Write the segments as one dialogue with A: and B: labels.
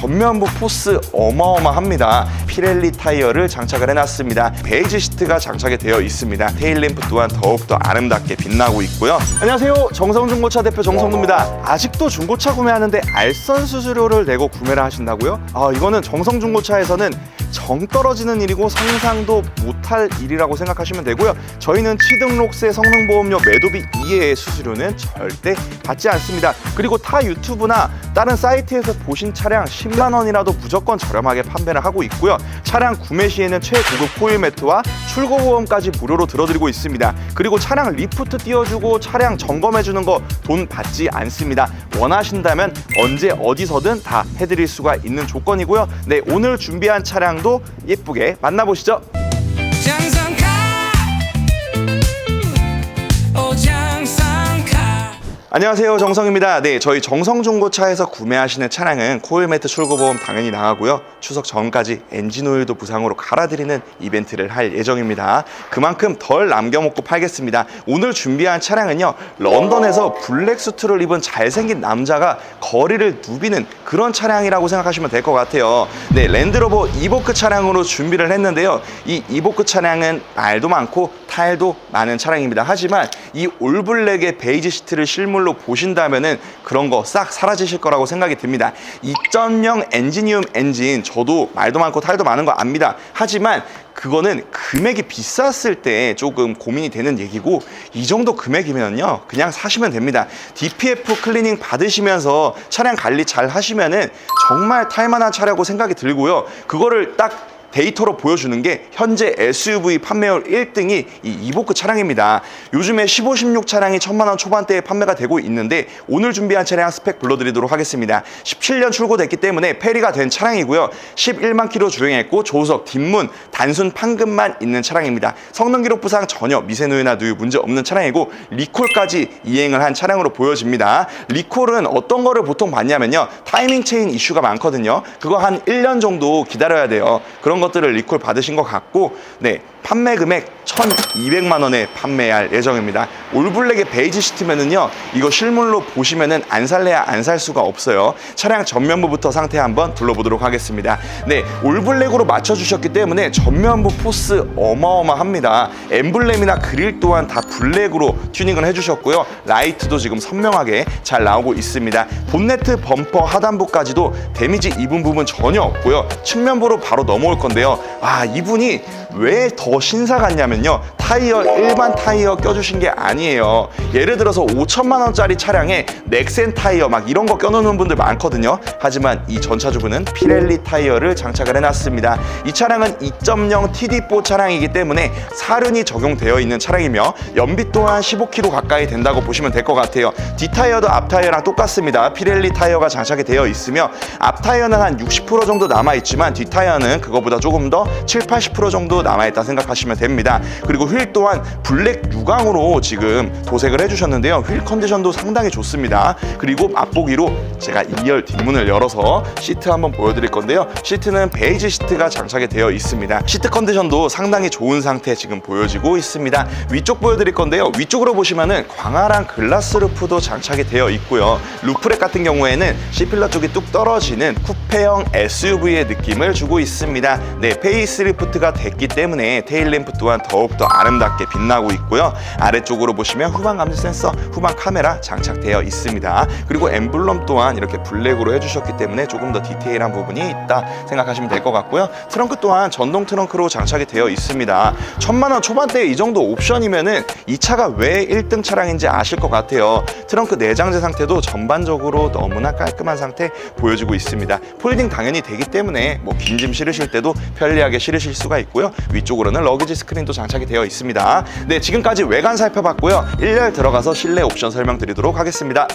A: 전면부 포스 어마어마합니다. 피렐리 타이어를 장착을 해놨습니다. 베이지 시트가 장착이 되어 있습니다. 테일램프 또한 더욱더 아름답게 빛나고 있고요. 안녕하세요. 정성중고차 대표 정성두입니다. 아직도 중고차 구매하는데 알선 수수료를 내고 구매를 하신다고요? 아 이거는 정성중고차에서는 정 떨어지는 일이고 상상도 못할 일이라고 생각하시면 되고요. 저희는 취등록세, 성능보험료, 매도비 이외의 수수료는 절대 받지 않습니다. 그리고 타 유튜브나 다른 사이트에서 보신 차량 10만 원이라도 무조건 저렴하게 판매를 하고 있고요. 차량 구매 시에는 최고급 코일 매트와 출고 보험까지 무료로 들어드리고 있습니다. 그리고 차량 리프트 띄워주고 차량 점검해 주는 거 돈 받지 않습니다. 원하신다면 언제 어디서든 다 해드릴 수가 있는 조건이고요. 네, 오늘 준비한 차량 도 예쁘게 만나보시죠.
B: 장성
A: 안녕하세요. 정성입니다. 네 저희 정성중고차에서 구매하시는 차량은 코일매트 출고보험 당연히 나가고요. 추석 전까지 엔진오일도 부상으로 갈아드리는 이벤트를 할 예정입니다. 그만큼 덜 남겨먹고 팔겠습니다. 오늘 준비한 차량은요 런던에서 블랙수트를 입은 잘생긴 남자가 거리를 누비는 그런 차량이라고 생각하시면 될 것 같아요. 네 랜드로버 이보크 차량으로 준비를 했는데요. 이 이보크 차량은 말도 많고 타일도 많은 차량입니다 하지만 이 올블랙의 베이지 시트를 실물로 보신다면은 그런 거 싹 사라지실 거라고 생각이 듭니다. 2.0 엔지니움 엔진 저도 말도 많고 타일도 많은 거 압니다. 하지만 그거는 금액이 비쌌을 때 조금 고민이 되는 얘기고 이 정도 금액이면요 그냥 사시면 됩니다. DPF 클리닝 받으시면서 차량 관리 잘 하시면은 정말 탈만한 차라고 생각이 들고요. 그거를 딱 데이터로 보여주는 게 현재 SUV 판매율 1등이 이 이보크 차량입니다. 요즘에 15, 16 차량이 천만 원 초반대에 판매가 되고 있는데 오늘 준비한 차량 스펙 불러드리도록 하겠습니다. 17년 출고됐기 때문에 페리가 된 차량이고요. 11만 킬로 주행했고 조석, 뒷문, 단순 판금만 있는 차량입니다. 성능 기록 부상 전혀 미세누유나 누유 문제 없는 차량이고 리콜까지 이행을 한 차량으로 보여집니다. 리콜은 어떤 거를 보통 받냐면요. 타이밍 체인 이슈가 많거든요. 그거 한 1년 정도 기다려야 돼요. 그런 것들을 리콜 받으신 것 같고, 네. 판매 금액 1,200만 원에 판매할 예정입니다. 올블랙의 베이지 시트면은요, 이거 실물로 보시면은 안 살래야 안 살 수가 없어요. 차량 전면부부터 상태 한번 둘러보도록 하겠습니다. 네, 올블랙으로 맞춰주셨기 때문에 전면부 포스 어마어마합니다. 엠블렘이나 그릴 또한 다 블랙으로 튜닝을 해주셨고요. 라이트도 지금 선명하게 잘 나오고 있습니다. 본네트 범퍼 하단부까지도 데미지 입은 부분 전혀 없고요. 측면부로 바로 넘어올 건데요. 아, 이분이 왜더 신사 같냐면요. 타이어 일반 타이어 껴주신 게 아니에요. 예를 들어서 5천만 원짜리 차량에 넥센 타이어 막 이런 거 껴놓는 분들 많거든요. 하지만 이 전차주분은 피렐리 타이어를 장착을 해놨습니다. 이 차량은 2.0 TD4 차량이기 때문에 사륜이 적용되어 있는 차량이며 연비 또한 15km 가까이 된다고 보시면 될 것 같아요. 뒷 타이어도 앞 타이어랑 똑같습니다. 피렐리 타이어가 장착이 되어 있으며 앞 타이어는 한 60% 정도 남아 있지만 뒷 타이어는 그거보다 조금 더 7, 80% 정도 남아 있다 생각 하시면 됩니다. 그리고 휠 또한 블랙 유광으로 지금 도색을 해주셨는데요. 휠 컨디션도 상당히 좋습니다. 그리고 맛보기로 제가 2열 뒷문을 열어서 시트 한번 보여드릴 건데요. 시트는 베이지 시트가 장착이 되어 있습니다. 시트 컨디션도 상당히 좋은 상태 지금 보여지고 있습니다. 위쪽 보여드릴 건데요. 위쪽으로 보시면은 광활한 글라스 루프도 장착이 되어 있고요. 루프렉 같은 경우에는 C필러 쪽이 뚝 떨어지는 쿠페형 SUV의 느낌을 주고 있습니다. 네, 페이스리프트가 됐기 때문에 테일 램프 또한 더욱더 아름답게 빛나고 있고요. 아래쪽으로 보시면 후방 감지 센서, 후방 카메라 장착되어 있습니다. 그리고 엠블럼 또한 이렇게 블랙으로 해주셨기 때문에 조금 더 디테일한 부분이 있다 생각하시면 될 것 같고요. 트렁크 또한 전동 트렁크로 장착이 되어 있습니다. 천만 원 초반대에 이 정도 옵션이면은 이 차가 왜 1등 차량인지 아실 것 같아요. 트렁크 내장재 상태도 전반적으로 너무나 깔끔한 상태 보여지고 있습니다. 폴딩 당연히 되기 때문에 뭐 긴 짐 실으실 때도 편리하게 실으실 수가 있고요. 위쪽으로는 러기지 스크린도 장착이 되어 있습니다. 네, 지금까지 외관 살펴봤고요. 1열 들어가서 실내 옵션 설명드리도록 하겠습니다.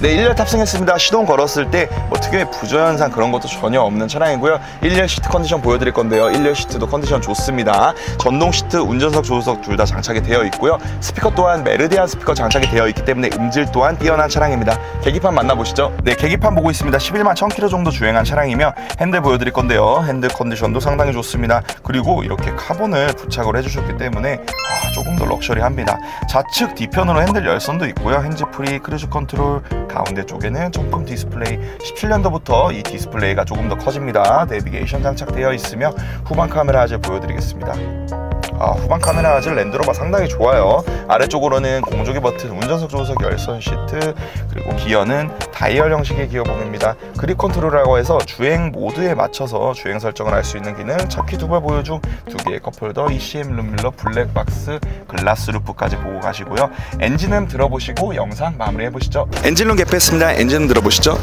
A: 네, 1열 탑승했습니다. 시동 걸었을 때 뭐 특유의 부조 현상 그런 것도 전혀 없는 차량이고요. 1열 시트 컨디션 보여드릴 건데요. 1열 시트도 컨디션 좋습니다. 전동 시트, 운전석, 조수석 둘 다 장착이 되어 있고요. 스피커 또한 메르디안 스피커 장착이 되어 있기 때문에 음질 또한 뛰어난 차량입니다. 계기판 만나보시죠. 네, 계기판 보고 있습니다. 11만 1000km 정도 주행한 차량이며 핸들 보여드릴 건데요. 핸들 컨디션도 상당히 좋습니다. 그리고 이렇게 카본을 부착을 해주셨기 때문에 아, 조금 더 럭셔리합니다. 좌측 뒤편으로 핸들 열선도 있고요. 핸즈프리, 크루즈 컨트롤, 가운데 쪽에는 정품 디스플레이. 17년도부터 이 디스플레이가 조금 더 커집니다. 내비게이션 장착되어 있으며 후방 카메라 아재 보여드리겠습니다. 아, 후방 카메라 아질 랜드로버 상당히 좋아요. 아래쪽으로는 공조기 버튼, 운전석 조수석 열선 시트, 그리고 기어는 다이얼 형식의 기어봉입니다. 그립 컨트롤이라고 해서 주행 모드에 맞춰서 주행 설정을 할 수 있는 기능, 차키 두발 보여 중두 개의 컵홀더, ECM 룸밀러, 블랙박스, 글라스 루프까지 보고 가시고요. 엔진음 들어보시고 영상 마무리해 보시죠. 엔진룸 개폐했습니다. 엔진 들어보시죠.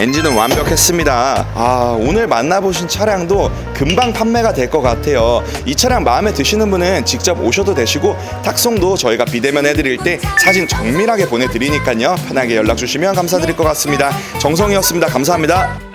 A: 엔진은 완벽했습니다. 아, 오늘 만나보신 차량도 금방 판매가 될 것 같아요. 이 차량 마음에 드시는 분은 직접 오셔도 되시고 탁송도 저희가 비대면 해드릴 때 사진 정밀하게 보내드리니까요. 편하게 연락 주시면 감사드릴 것 같습니다. 정성이었습니다. 감사합니다.